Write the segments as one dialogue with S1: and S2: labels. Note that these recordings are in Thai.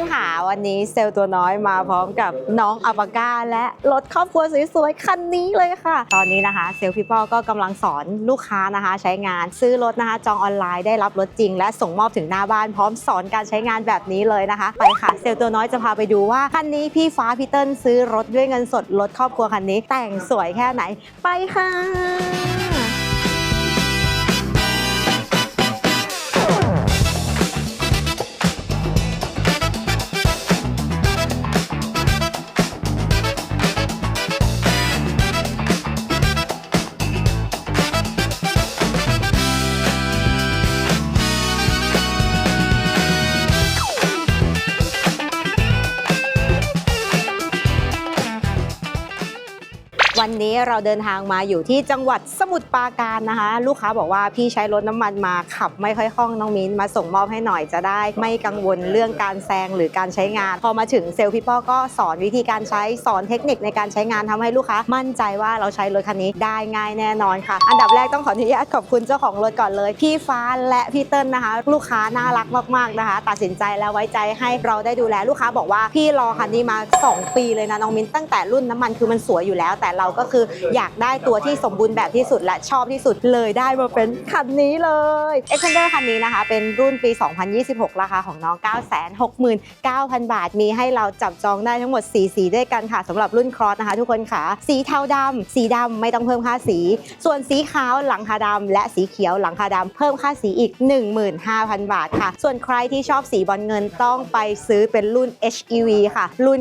S1: อนค่ะวันนี้เซลล์ตัวน้อยมาพร้อมกับน้องอัปปาก้า และรถครอบครัวสวยๆคันนี้เลยค่ะ ตอนนี้นะคะเซลล์พี่ป้อก็กำลังสอนลูกค้านะคะ ใช้งานซื้อรถนะคะ จองออนไลน์ได้รับรถจริง และส่งมอบถึงหน้าบ้านพร้อมสอนการใช้งานแบบนี้เลยนะคะ ไปค่ะเซลล์ตัวน้อยจะพาไปดูว่าคันนี้พี่ฟ้าพี่เติ้ลซื้อรถด้วยเงินสดรถครอบครัวคันนี้ แต่งสวยแค่ไหน ไปค่ะ เราเดินทางมาอยู่ที่จังหวัดสมุทรปราการนะคะ ลูกค้าบอกว่าพี่ใช้รถน้ำมันมาขับไม่ค่อยคล่องน้องมิ้นมาส่งมอบให้หน่อยจะได้ ไม่กังวลเรื่องการแซงหรือการใช้งาน พอมาถึงเซลล์พี่ป้อก็สอนวิธีการใช้สอนเทคนิคในการใช้งานทำให้ลูกค้า มั่นใจว่าเราใช้รถคันนี้ได้ง่ายแน่นอนค่ะ อันดับแรกต้องขออนุญาตขอบคุณเจ้าของรถก่อนเลย พี่ฟ้าและพี่เติ้ลนะคะ ลูกค้าน่ารักมากๆนะคะ ตัดสินใจและไว้ใจให้เราได้ดูแลลูกค้าบอกว่าพี่รอคันนี้มา 2 ปีเลยนะน้องมิ้นตั้งแต่รุ่นน้ำมันคือมันสวยอยู่แล้ว แต่เราก็คืออยากได้ตัวที่สมบูรณ์แบบที่สุดและชอบที่สุดเลยได้มาเป็นคันนี้เลย e x p a n d e r คันนี้นะคะ เป็นรุ่นปี 2026 ราคาของน้อง 969,000 บาท มีให้เราจับจองได้ทั้งหมด 4 สีด้วยกันค่ะสำหรับรุ่นครอสนะคะ ทุกคนค่ะ สีเทาดำสีดำไม่ต้องเพิ่มค่าสี ส่วนสีขาวหลังคาดำและสีเขียวหลังคาดำเพิ่มค่าสีอีก 15,000 บาทค่ะ ส่วนใครที่ชอบสีบอลเงินต้องไปซื้อเป็นรุ่น HEV ค่ะ รุ่น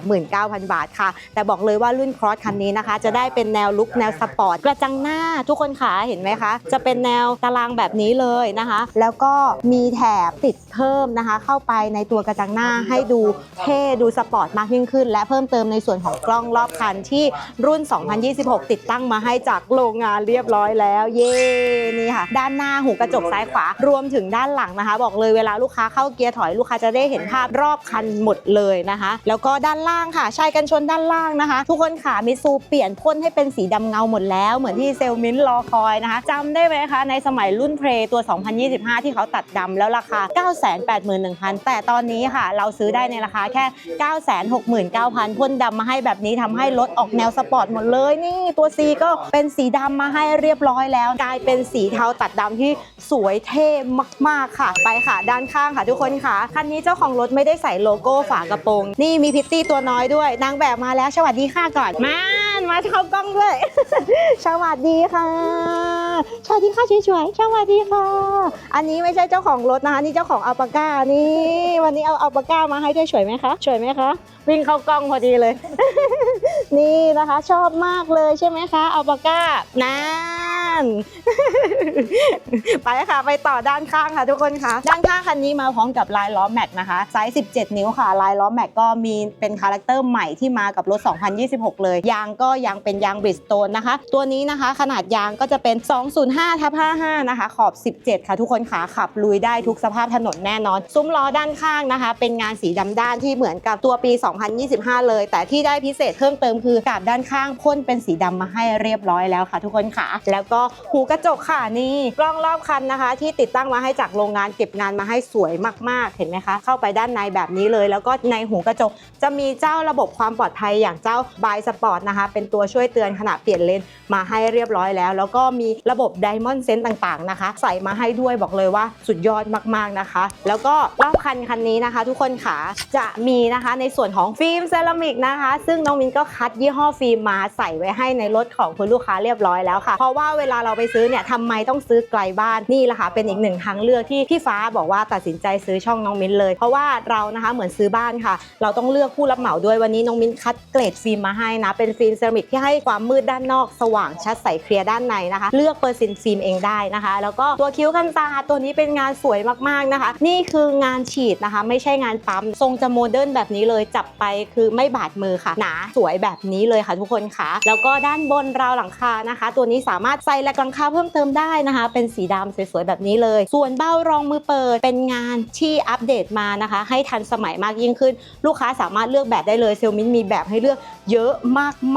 S1: 939,000 บาทค่ะ แต่บอกเลยว่ารุ่นครอสคันนี้นะคะจะได้เป็นแนวลุคแนวสปอร์ตกระจังหน้าทุกคนขาเห็นไหมคะ จะเป็นแนวตารางแบบนี้เลยนะคะ แล้วก็มีแถบติดเพิ่มนะคะ เข้าไปในตัวกระจังหน้าให้ดูเท่ดูสปอร์ตมากยิ่งขึ้น และเพิ่มเติมในส่วนของกล้องรอบคันที่รุ่น 2026 ติดตั้งมาให้จากโรงงานเรียบร้อยแล้ว เย้นี่ค่ะ ด้านหน้าหูกระจกซ้ายขวารวมถึงด้านหลังนะคะ บอกเลยเวลาลูกค้าเข้าเกียร์ถอยลูกค้าจะได้เห็นภาพรอบคันหมดเลยนะคะ แล้วก็ด้านล่างค่ะชายกันชนด้านล่างนะคะ ทุกคนขามิซูเปลี่ยนพ่นให้เป็นสีดำเงาหมดแล้ว เหมือนที่เซลมินรอคอยนะคะจำได้ไหมคะ ในสมัยรุ่นเพลตัว 2025 ที่เขาตัดดำแล้วราคา 981,000 แต่ตอนนี้ค่ะ เราซื้อได้ในราคาแค่ 969,000 พ่นดำมาให้แบบนี้ทำให้รถออกแนวสปอร์ตหมดเลยนี่ตัว C ก็เป็นสีดำมาให้เรียบร้อยแล้ว กลายเป็นสีเทาตัดดำที่สวยเท่มาก ๆ ค่ะ ไปค่ะ ด้านข้างค่ะทุกคนค่ะ คันนี้เจ้าของรถไม่ได้ใส่โลโก้ฝากระโปรง นี่มีพิตตี้ตัวน้อยด้วย นางแบบมาแล้ว สวัสดีค่ะก่อน มาน มาเข้ากล้องด้วย สวัสดีค่ะ สวัสดีค่ะสวยๆสวัสดีค่ะ อันนี้ไม่ใช่เจ้าของรถนะคะ นี่เจ้าของอัลปาก้า นี่ วันนี้เอาอัลปาก้ามาให้ด้วยสวยไหมคะสวยไหมคะ วิ่งเข้ากล้องพอดีเลย นี่นะคะ ชอบมากเลยใช่ไหมคะอัลปาก้านั่น ไปค่ะ ไปต่อด้านข้างค่ะทุกคนค่ะ ด้านข้างคันนี้มาพร้อมกับลายล้อแม็กนะคะไซส์ 17 นิ้วค่ะ ลายล้อแม็กก็มีเป็นคาแรคเตอร์ใหม่ที่มากับรถ 2026 เลย ยางก็ยังเป็นยางบริสโตนนะคะ ตัวนี้นะคะขนาดยางก็จะเป็น 205ทับ55 นะคะ ขอบ 17 ค่ะทุกคนขาขับลุยได้ทุกสภาพถนนแน่นอน ซุ้มล้อด้านข้างนะคะ เป็นงานสีดำด้านที่เหมือนกับตัวปี 2025 เลย แต่ที่ได้พิเศษเพิ่มเติมคือกาบด้านข้างพ่นเป็นสีดำมาให้เรียบร้อยแล้วค่ะ ทุกคนค่ะ แล้วก็หูกระจกค่ะนี่กล้องรอบคันนะคะ ที่ติดตั้งมาให้จากโรงงานเก็บงานมาให้สวยมากๆ เห็นไหมคะ เข้าไปด้านในแบบนี้เลย แล้วก็ในหูกระจกจะมีเจ้าระบบความปลอดภัยอย่างเจ้าบายสปอร์ตนะคะ เป็นตัวช่วยเตือนขณะเปลี่ยนเลนมาให้เรียบร้อยแล้ว แล้วก็มีระบบ Diamond Sense ต่างๆนะคะ ใส่มาให้ด้วยบอกเลยว่าสุดยอดมากๆนะคะ แล้วก็รอบคันคันนี้นะคะ ทุกคนค่ะจะมีนะคะในส่วนของฟิล์มเซรามิกนะคะ ซึ่งน้องมินก็คัดยี่ห้อฟิล์มมาใส่ไว้ให้ในรถของคุณลูกค้าเรียบร้อยแล้วค่ะเพราะว่าเวลาเราไปซื้อเนี่ยทำไมต้องซื้อไกลบ้านนี่แหละค่ะเป็นอีกหนึ่งทางเลือกที่พี่ฟ้าบอกว่าตัดสินใจซื้อช่องน้องมิ้นเลย เพราะว่าเรานะคะเหมือนซื้อบ้านค่ะ เราต้องเลือกผู้รับเหมาด้วยวันนี้น้องมิ้นคัดเกรดฟิล์มมาให้นะ เป็นฟิล์มเซรามิกที่ให้ความมืดด้านนอกสว่างชัดใสเคลียร์ด้านในนะคะ เลือกเปอร์เซ็นต์ฟิล์มเองได้นะคะ แล้วก็ตัวคิ้วกันตาตัวนี้เป็นงานสวยมากๆนะคะ นี่คืองานฉีดนะคะ ไม่ใช่งานปั๊มทรงจะโมเดิร์นแบบนี้เลยจับไปคือไม่บาดมือค่ะหนาสวยแบบนี้เลยค่ะทุกคนค่ะ แล้วก็ด้านบนราวหลังคานะคะ ตัวนี้สามารถใส่แหลกหลังคาเพพิ่มเติมได้นะคะ เป็นสีดำสวยๆแบบนี้เลย ส่วนเบ้ารองมือเปิดเป็นงานที่อัปเดตมานะคะ ให้ทันสมัยมากยิ่งขึ้น ลูกค้าสามารถเลือกแบบได้เลยเซลมินมีแบบให้เลือกเยอะ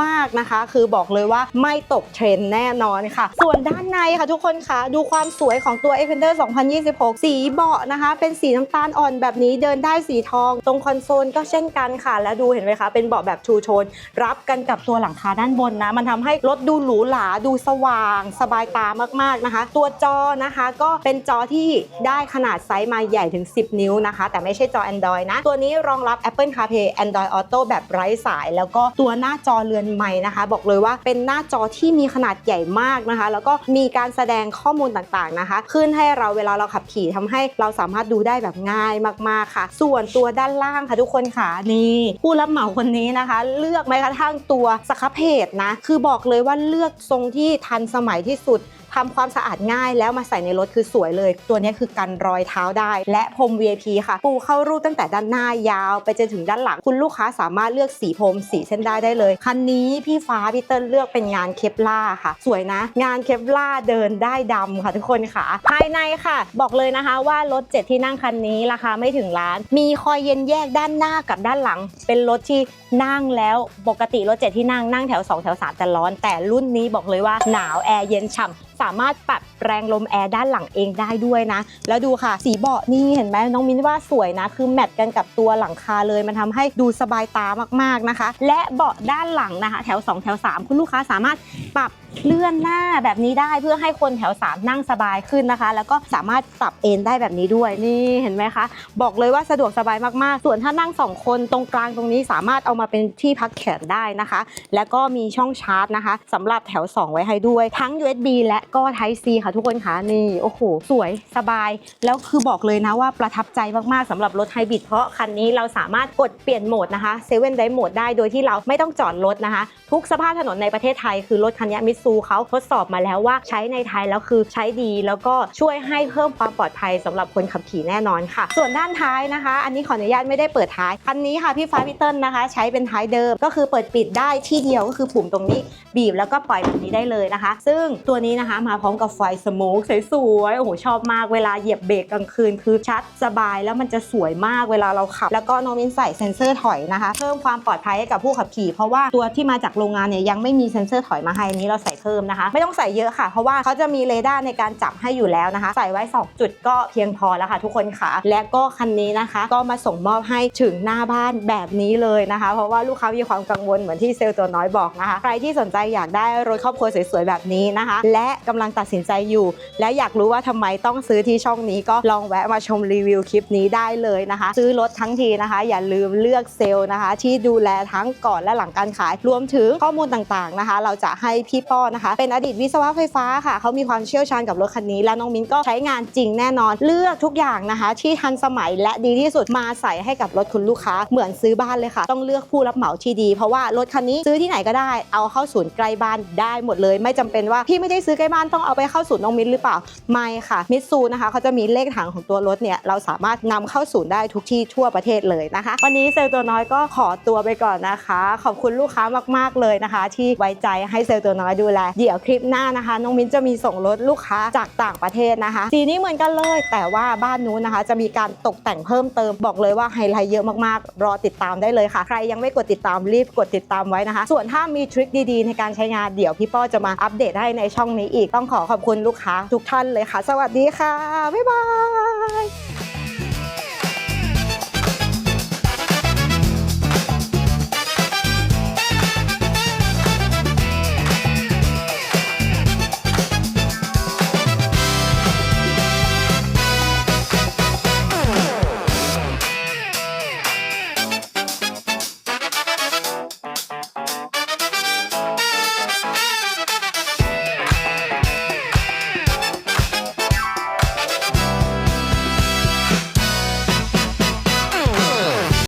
S1: มากๆนะคะ คือบอกเลยว่าไม่ตกเทรนแน่นอนค่ะ ส่วนด้านในค่ะทุกคนคะดูความสวยของตัว a f e n d e r 2026 สีเบาะนะคะ เป็นสีน้ำตาลอ่อนแบบนี้เดินได้สีทอง ตรงคอนโซลก็เช่นกันค่ะ และดูเห็นไหมคะ เป็นเบาะแบบชูโชน รับกันกับตัวหลังคาด้านบนนะ มันทำให้รถดูหรูหราดูสว่าง สบายตามากๆนะคะ ตัวจอนะคะก็เป็นจอที่ได้ขนาดไซส์มาใหญ่ถึง 10 นิ้วนะคะ แต่ไม่ใช่จอ Android นะ ตัวนี้รองรับ Apple CarPlay Android Auto แบบไร้สาย แล้วก็ตัวหน้าจอเรือนใหม่นะคะ บอกเลยว่าเป็นหน้าจอที่มีขนาดใหญ่มากนะคะ แล้วก็มีการแสดงข้อมูลต่างๆนะคะ ขึ้นให้เราเวลาเราขับขี่ทำให้เราสามารถดูได้แบบง่ายมากๆค่ะ ส่วนตัวด้านล่างค่ะทุกคนค่ะนี่ผู้รับเหมาคนนี้นะคะ เลือกแม้กระทั่งตัวสครับเพจนะคือบอกเลยว่าเลือกทรงที่ทันสมัยที่สุด ทำความสะอาดง่ายแล้วมาใส่ในรถคือสวยเลย ตัวนี้คือกันรอยเท้าได้ และพรม VIP ค่ะ ปูเข้ารูปตั้งแต่ด้านหน้ายาว ไปจนถึงด้านหลัง คุณลูกค้าสามารถเลือกสีพรมสีเส้นได้ได้เลย คันนี้พี่ฟ้าพี่เติ้ลเลือกเป็นงานเคปล่าค่ะ สวยนะ งานเคปล่าเดินได้ดำค่ะทุกคนค่ะ ภายในค่ะ บอกเลยนะคะว่ารถ 7 ที่นั่งคันนี้ราคาไม่ถึงล้าน มีคอยเย็นแยกด้านหน้ากับด้านหลัง เป็นรถที่ นั่งแล้วปกติรถเจ็ดที่นั่งนั่งแถว 2 แถว 3 จะร้อน แต่รุ่นนี้บอกเลยว่าหนาวแอร์เย็นฉ่ำสามารถปรับแรงลมแอร์ด้านหลังเองได้ด้วยนะ แล้วดูค่ะ สีเบาะนี่เห็นไหมน้องมิ้นว่าสวยนะ คือแมทกันกับตัวหลังคาเลย มันทำให้ดูสบายตามากๆนะคะ และเบาะด้านหลังนะคะ แถว 2 แถว 3 คุณลูกค้าสามารถปรับเลื่อนหน้าแบบนี้ได้เพื่อให้คนแถว 3 นั่งสบายขึ้นนะคะ แล้วก็สามารถปรับเอนได้แบบนี้ด้วยนี่เห็นไหมคะ บอกเลยว่าสะดวกสบายมากๆ ส่วนถ้านั่ง 2 คนตรงกลางตรงนี้สามารถเอามาเป็นที่พักแขนได้นะคะ แล้วก็มีช่องชาร์จนะคะสำหรับแถว 2 ไว้ให้ด้วยทั้ง USB และก็ Type C ค่ะทุกคนคะนี่โอ้โหสวยสบาย แล้วคือบอกเลยนะว่าประทับใจมากๆสำหรับรถไฮบริดเพราะคันนี้เราสามารถกดเปลี่ยนโหมดนะคะเซเว่นได้โหมดได้โดยที่เราไม่ต้องจอดรถนะคะ ทุกสภาพถนนในประเทศไทยคือรถคันนี้มิตซูเขาทดสอบมาแล้วว่าใช้ในไทยแล้วคือใช้ดีแล้วก็ช่วยให้เพิ่มความปลอดภัยสำหรับคนขับขี่แน่นอนค่ะ ส่วนด้านท้ายนะคะ อันนี้ขออนุญาตไม่ได้เปิดท้ายคันนี้ค่ะพี่ฟ้าพี่เติ้ลนะคะ ใช้เป็นท้ายเดิมก็คือเปิดปิดได้ที่เดียวก็คือปุ่มตรงนี้บีบแล้วก็ปล่อยแบบนี้ได้เลยนะคะ ซึ่งตัวนี้นะคะมาพร้อมกับไฟสโมกสวยๆโอ้โหชอบมากเวลาเหยียบเบรกกลางคืนคือชัดสบายแล้วมันจะสวยมากเวลาเราขับ แล้วก็น้องมินใส่เซ็นเซอร์ถอยนะคะ เพิ่มความปลอดภัยให้กับผู้ขับขี่ เพราะว่าตัวที่มาจากโรงงานเนี่ยยังไม่มีเซ็นเซอร์ถอยมาให้นนี้เราใส่เพิ่มนะคะ ไม่ต้องใส่เยอะค่ะ เพราะว่าเขาจะมีเรดาร์ในการจับให้อยู่แล้วนะคะ ใส่ไว้ 2 จุดก็เพียงพอแล้วค่ะ ทุกคนค่ะ และก็คันนี้นะคะ ก็มาส่งมอบให้ถึงหน้าบ้านแบบนี้เลยนะคะ เพราะว่าลูกค้ามีความกังวลเหมือนที่เซลล์ตัวน้อยบอกนะคะ ใครที่สนใจอยากได้รถครอบครัวสวยๆแบบนี้นะคะ และกำลังตัดสินใจอยู่ และอยากรู้ว่าทำไมต้องซื้อที่ช่องนี้ก็ลองแวะมาชมรีวิวคลิปนี้ได้เลยนะคะ ซื้อรถทั้งทีนะคะ อย่าลืมเลือกเซลล์นะคะ ที่ดูแลทั้งก่อนและหลังการขายรวมถึงข้อมูลต่างๆนะคะ เราจะให้พี่ป้อนะคะ เป็นอดีตวิศวะไฟฟ้าค่ะ เขามีความเชี่ยวชาญกับรถคันนี้ และน้องมิ้นก็ใช้งานจริงแน่นอน เลือกทุกอย่างนะคะ ที่ทันสมัยและดีที่สุดมาใส่ให้กับรถคุณลูกค้าเหมือนซื้อบ้านเลยค่ะ ต้องเลือกผู้รับเหมาที่ดี เพราะว่ารถคันนี้ซื้อที่ไหนก็ได้ เอาเข้าศูนย์ใกล้บ้านได้หมดเลย ไม่จำเป็นว่าพี่ไม่ได้ซื้อใกล้บ้านต้องเอาไปเข้าศูนย์น้องมิ้นหรือเปล่าไม่ค่ะมิตซูนะคะเขาจะมีเลขถังของตัวรถเนี่ยเราสามารถนำเข้าศูนย์ได้ทุกที่ทั่วประเทศเลยนะคะ วันนี้เซลล์ตัวน้อยก็ขอตัวไปก่อนนะคะ ขอบคุณลูกค้ามากๆเลยนะคะ ที่ไว้ใจให้เซลล์ตัวน้อยดูแล เดี๋ยวคลิปหน้านะคะ น้องมิ้นจะมีส่งรถลูกค้าจากต่างประเทศนะคะ สีนี้เหมือนกันเลย แต่ว่าบ้านนู้นนะคะ จะมีการตกแต่งเพิ่มเติมบอกเลยว่าไฮไลท์เยอะมากๆ รอติดตามได้เลยค่ะ ใครยังไม่กดติดตามรีบกดติดตามไว้นะคะ ส่วนถ้ามีทริคดีๆ ในการใช้งานเดี๋ยวพี่ป้อจะมาอัปเดตให้ในช่องนี้อีกต้องขอขอบคุณลูกค้าทุกท่านเลยค่ะ สวัสดีค่ะบ๊ายบาย